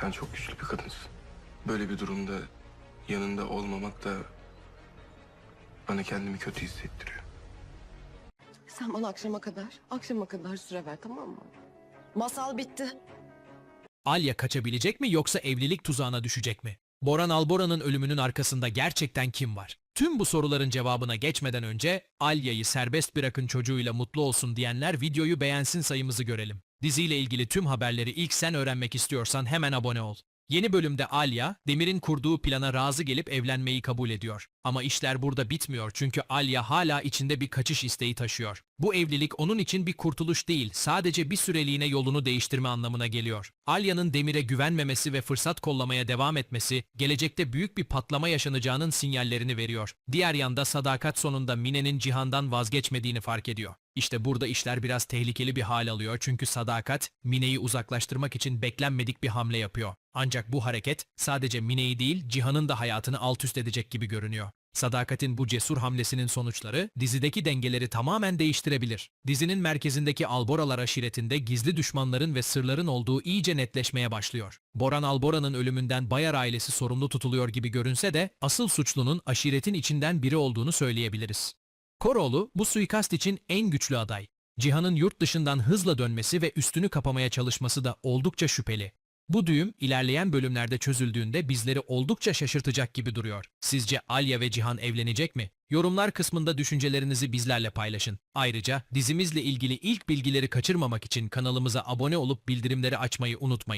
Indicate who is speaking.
Speaker 1: Sen çok güçlü bir kadınsın. Böyle bir durumda yanında olmamak da bana kendimi kötü hissettiriyor.
Speaker 2: Sen bana akşama kadar, akşama kadar süre ver tamam mı? Masal bitti.
Speaker 3: Alya kaçabilecek mi yoksa evlilik tuzağına düşecek mi? Boran Albora'nın ölümünün arkasında gerçekten kim var? Tüm bu soruların cevabına geçmeden önce Alya'yı serbest bırakın çocuğuyla mutlu olsun diyenler videoyu beğensin sayımızı görelim. Diziyle ilgili tüm haberleri ilk sen öğrenmek istiyorsan hemen abone ol. Yeni bölümde Alya, Demir'in kurduğu plana razı gelip evlenmeyi kabul ediyor. Ama işler burada bitmiyor çünkü Alya hala içinde bir kaçış isteği taşıyor. Bu evlilik onun için bir kurtuluş değil, sadece bir süreliğine yolunu değiştirme anlamına geliyor. Alya'nın Demir'e güvenmemesi ve fırsat kollamaya devam etmesi, gelecekte büyük bir patlama yaşanacağının sinyallerini veriyor. Diğer yanda Sadakat sonunda Mine'nin Cihan'dan vazgeçmediğini fark ediyor. İşte burada işler biraz tehlikeli bir hal alıyor çünkü Sadakat, Mine'yi uzaklaştırmak için beklenmedik bir hamle yapıyor. Ancak bu hareket sadece Mine'yi değil Cihan'ın da hayatını alt üst edecek gibi görünüyor. Sadakat'in bu cesur hamlesinin sonuçları dizideki dengeleri tamamen değiştirebilir. Dizinin merkezindeki Alboralar aşiretinde gizli düşmanların ve sırların olduğu iyice netleşmeye başlıyor. Boran Albora'nın ölümünden Bayar ailesi sorumlu tutuluyor gibi görünse de asıl suçlunun aşiretin içinden biri olduğunu söyleyebiliriz. Koroğlu bu suikast için en güçlü aday. Cihan'ın yurt dışından hızla dönmesi ve üstünü kapamaya çalışması da oldukça şüpheli. Bu düğüm ilerleyen bölümlerde çözüldüğünde bizleri oldukça şaşırtacak gibi duruyor. Sizce Alya ve Cihan evlenecek mi? Yorumlar kısmında düşüncelerinizi bizlerle paylaşın. Ayrıca dizimizle ilgili ilk bilgileri kaçırmamak için kanalımıza abone olup bildirimleri açmayı unutmayın.